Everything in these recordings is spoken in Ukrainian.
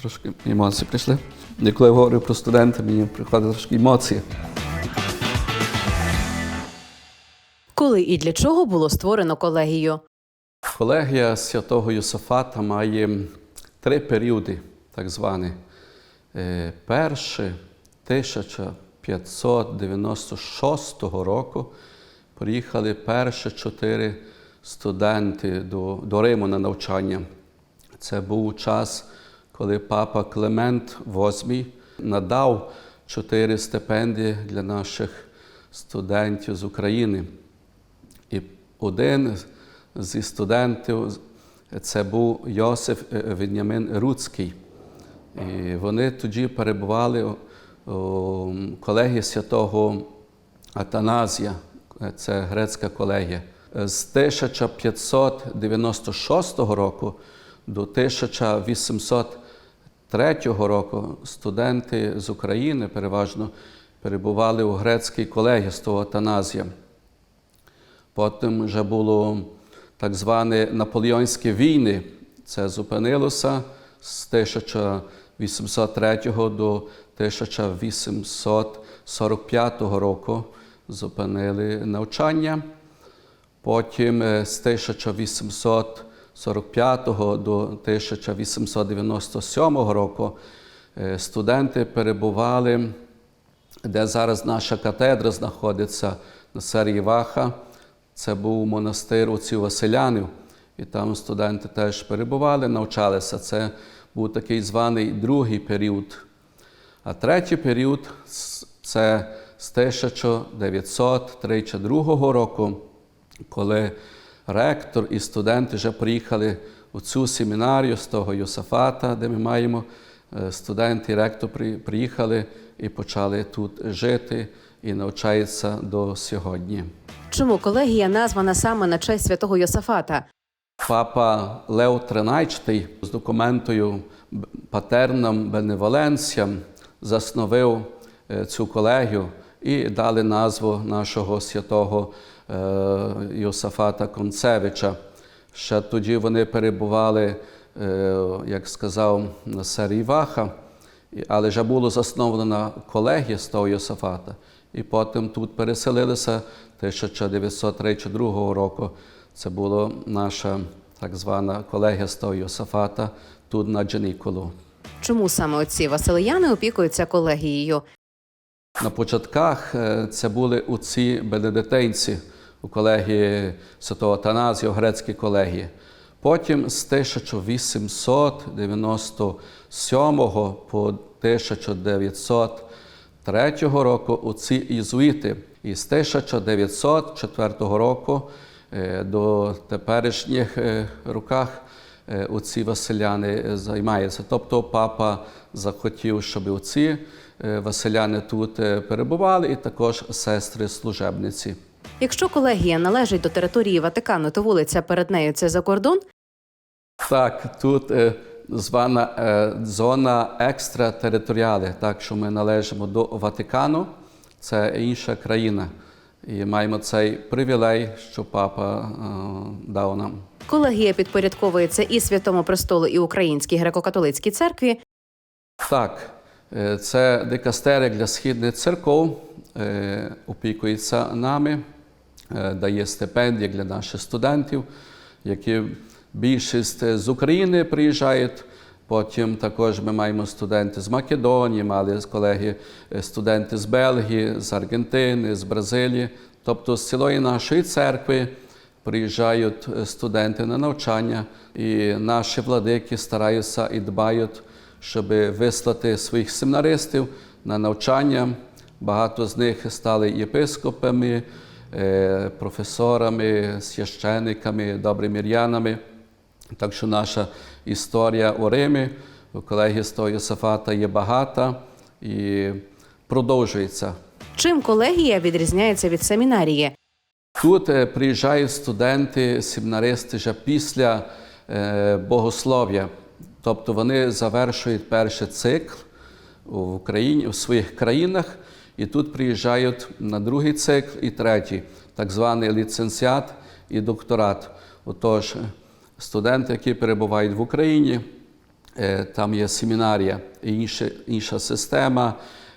Трошки емоції прийшли. І коли я говорю про студента, мені приходять трошки емоції. Коли і для чого було створено колегію? Колегія святого Йосафата має три періоди, так звані. Е, Перше 1596 року приїхали перші чотири студенти до, до Риму на навчання. Це був час, коли папа Клемент VIII надав чотири стипендії для наших студентів з України. І один зі студентів це був Йосиф е, Венямин Руцький. І вони тоді перебували у- колегії святого Атаназія, це грецька колегія. З 1596 року до Третього року студенти з України переважно перебували у грецькій колегії з того Атаназія. Потім вже було так зване наполеонські війни. Це зупинилося з 1803 до 1845 року. Зупинили навчання. Потім е, з 1800 45 до 1897 року е, студенти перебували, де зараз наша катедра знаходиться на Сар'єваха. Це був монастир отців Василянів, і там студенти теж перебували, навчалися. Це був такий званий другий період. А третій період це з 1932 року, коли ректор і студенти вже приїхали у цю семінарію з того Йосафата, де ми маємо. Е, Студенти і ректор приїхали і почали тут жити і навчаються до сьогодні. Чому колегія названа саме на честь святого Йосафата? Папа Лео XIII з документою Патернам Беневоленціям засновив е, цю колегію і дали назву нашого святого Йосафата Концевича. Ще тоді вони перебували, е, як сказав, на Ваха, але вже було засновлена колегія з того Йосафата. І потім тут переселилися 1932 року. Це була наша так звана колегія з того Йосафата тут на Джаніколу. Чому саме отці Василияни опікуються колегією? На початках е, це були оці бенедитинці у колегії Святого Атаназія, у грецькій колегії. Потім з 1897 по 1903 року оці єзуїти. І з 1904 року е, до теперішніх е, роках е, оці Василяни е, займаються. Тобто папа захотів, щоб оці е, Василяни тут перебували, і також сестри служебниці. Якщо колегія належить до території Ватикану, то вулиця перед нею це за кордон? Так, тут е, звана е, зона екстратериторіали, так що ми належимо до Ватикану, це інша країна. І маємо цей привілей, що папа е, дав нам. Колегія підпорядковується і Святому престолу, і Українській греко-католицькій церкві. Так, е, це дикастерик для східних церков, е, опікується нами, дає стипендії для наших студентів, які більшість з України приїжджають. Потім також ми маємо студенти з Македонії, мали колеги е, студенти з Бельгії, з Аргентини, з Бразилії. Тобто з цілої нашої церкви приїжджають е, студенти на навчання, і наші владики стараються і дбають, щоб вислати своїх семінаристів на навчання. Багато з них стали єпископами, е, професорами, священниками, добрими р'янами. Так що наша історія у Римі, у колегії з того Йосафата є багата і продовжується. Чим колегія відрізняється від семінарії? Тут е, приїжджають студенти, семінаристи вже після е, богослов'я. Тобто вони завершують перший цикл в Україні, у своїх країнах, і тут приїжджають на другий цикл і третій, так званий ліцензіат і докторат. Отож, студенти, які перебувають в Україні, е, там є семінарія, інша, інша система,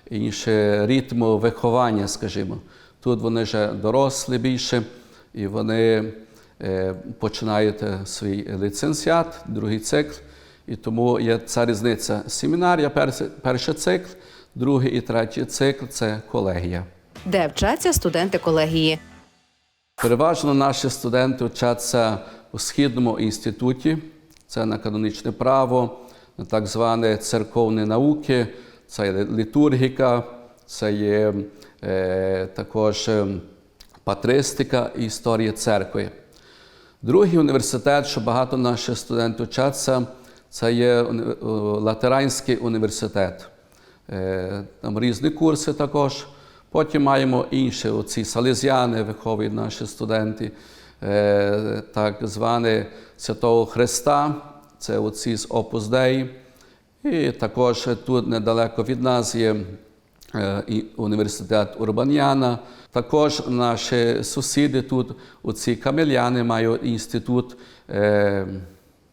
інший ритм виховання, скажімо. Тут вони вже дорослі більше, і вони е, починають е, свій ліцензіат, другий цикл. І тому є ця різниця. Семінарія, перший цикл, другий і третій цикл це колегія. де вчаться студенти колегії. Переважно наші студенти вчаться у Східному інституті, це на канонічне право, на так зване церковні науки, це є літургіка, це є е, також е, патристика і історія церкви. Другий університет, що багато наших студентів вчаться, це є Латеранський університет. Е, Там різні курси також. Потім маємо інші, оці салезіани виховують наші студенти, е, так зване Святого Христа, це оці з Opus Dei. І також тут недалеко від нас є е, університет Урбаняна. Також наші сусіди тут, оці камельяни, мають інститут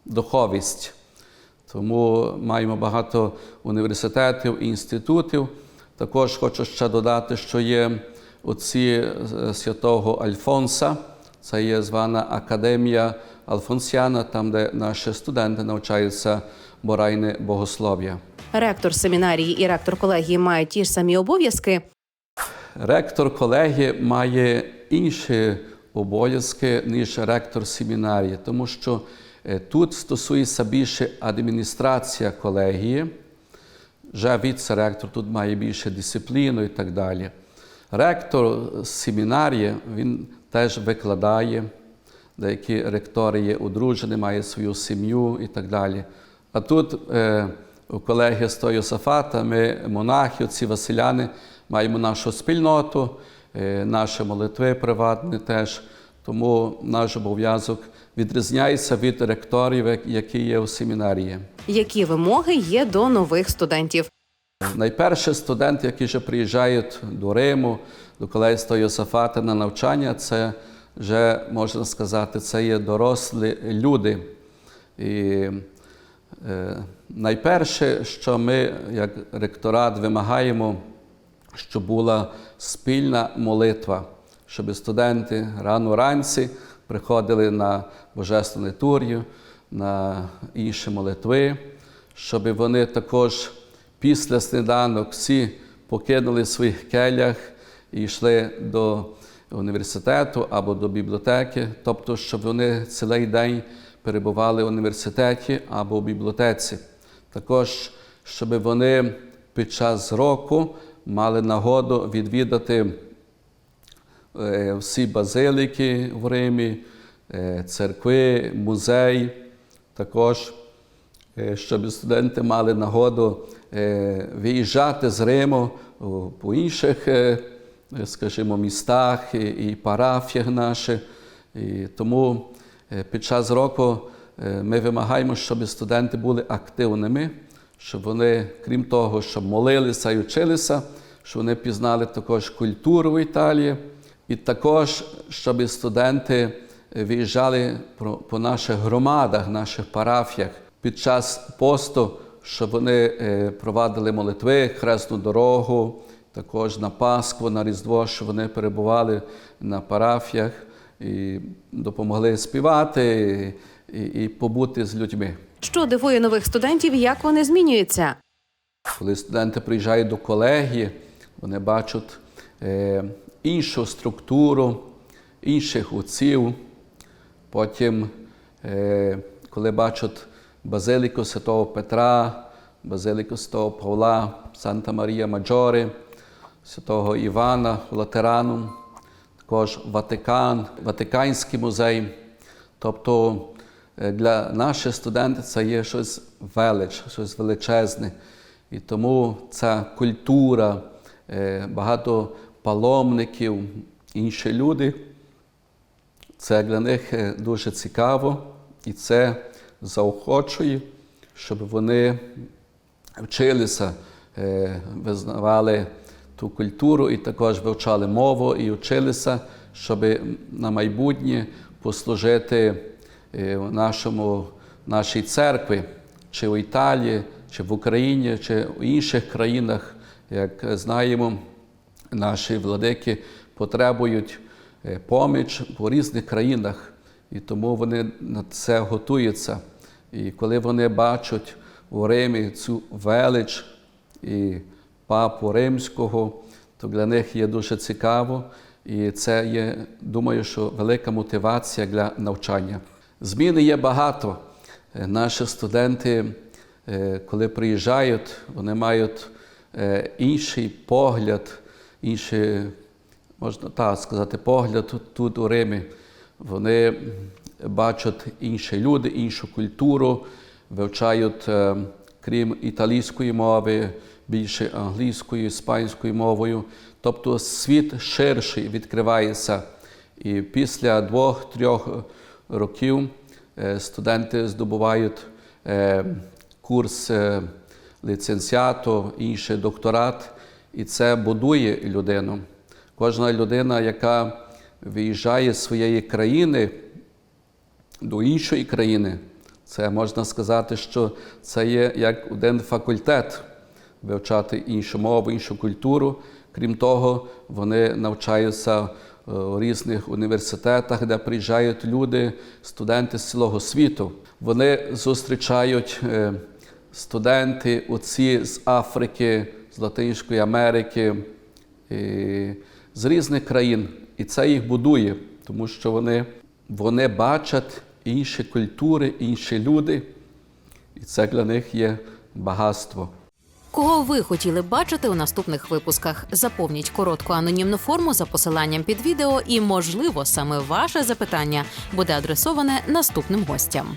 духовість. Тому маємо багато університетів і інститутів. Також хочу ще додати, що є оці е, святого Альфонса, це є звана Академія Алфонсіана, там, де наші студенти навчаються моральне богослов'я. Ректор семінарії і ректор колегії мають ті ж самі обов'язки. Ректор колегії має інші обов'язки, ніж ректор семінарії, тому що тут стосується більше адміністрація колегії, вже віце-ректор тут має більше дисципліну і так далі. Ректор семінарії він теж викладає, деякі ректори є одружені, мають свою сім'ю і так далі. А тут е, у колегії Сто Йосафата ми, монахи, ці Василяни, маємо нашу спільноту, е, наші молитви приватні теж. Тому наш обов'язок відрізняється від ректорів, які є у семінарії. Які вимоги є до нових студентів? Найперше студенти, які вже приїжджають до Риму, до колейства Йосафата на навчання, це вже можна сказати, це є дорослі люди. І е, найперше, що ми, як ректорат, вимагаємо, щоб була спільна молитва, щоб студенти рано вранці приходили на Божественну літургію, на інші молитви, щоб вони також після сніданок всі покинули своїх келях і йшли до університету або до бібліотеки, тобто, щоб вони цілий день перебували в університеті або в бібліотеці. Також, щоб вони під час року мали нагоду відвідати всі базиліки в Римі, е, церкви, музей, також е, щоб студенти мали нагоду е, виїжджати з Риму по інших, е, скажімо, містах і, парафіях наших. І тому е, під час року е, ми вимагаємо, щоб студенти були активними, щоб вони, крім того, щоб молилися і вчилися, щоб вони пізнали також культуру в Італії, і також, щоб студенти виїжджали по наших громадах, наших парафіях під час посту, щоб вони е, провадили молитви, хресну дорогу, також на Пасху, на Різдво, щоб вони перебували на парафіях і допомогли співати і, і побути з людьми. Що дивує нових студентів, як вони змінюються? Коли студенти приїжджають до колегії, вони бачать е, іншу структуру, інших отців. Потім, е, коли бачать базиліку Святого Петра, базиліку Святого Павла, Санта Марія Маджоре, Святого Івана Латерану, також Ватикан, Ватиканський музей. Тобто е, для наших студентів це є щось велич, щось величезне. І тому ця культура, е, багато паломників, інші люди, це для них е, дуже цікаво і це заохочує, щоб вони вчилися, е, визнавали ту культуру і також вивчали мову і вчилися, щоб на майбутнє послужити е, нашому, нашій церкві. чи в Італії, чи в Україні, чи в інших країнах, як знаємо, наші владики потребують е, поміч по різних країнах, і тому вони на це готуються. І коли вони бачать у Римі цю велич і папу римського, то для них є дуже цікаво, і це є, думаю, що велика мотивація для навчання. Зміни є багато. Е, Наші студенти, е, коли приїжджають, вони мають інший погляд, інший, можна так сказати, погляд тут, у Римі. Вони бачать інші люди, іншу культуру, вивчають, е, крім італійської мови, більше англійською, іспанською мовою. Тобто світ ширший відкривається. І після двох-трьох років е, студенти здобувають е, курс ліцензіату, інший докторат, і це будує людину. Кожна людина, яка виїжджає з своєї країни до іншої країни, це можна сказати, що це є як один факультет вивчати іншу мову, іншу культуру. Крім того, вони навчаються е, у різних університетах, де приїжджають люди, студенти з цілого світу. Вони зустрічають е, студенти, отці з Африки, з Латинської Америки, з різних країн. І це їх будує, тому що вони, вони бачать інші культури, інші люди, і це для них є багатство. Кого ви хотіли бачити у наступних випусках? Заповніть коротку анонімну форму за посиланням під відео, і, можливо, саме ваше запитання буде адресоване наступним гостям.